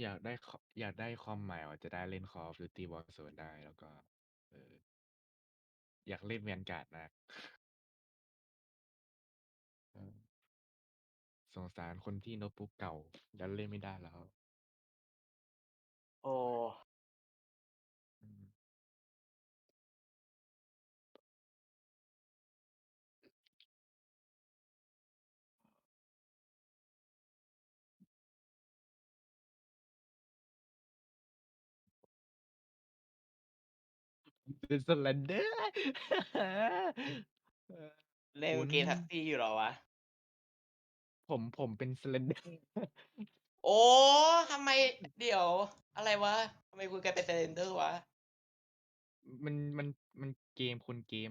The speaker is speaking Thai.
อยากได้ ค อยากได้คอมใหม่ว่าจะได้เล่น Call of Duty Warzone ได้ แล้วก็ เอ่อ อยากเล่น Vanguard มากเออสงสารคนที่โน้ตบุ๊กเก่า ดันเล่นไม่ได้แล้ว เป็น Slender เออเล่คนุณเกม Taxi อยู่เหรอวะ?ผมผมเป็น Slender โอ้ทำไมเดี๋ยว อะไรวะทำไมคุณกลายเป็น Slender วะ?มันมันมันเกมคนเกม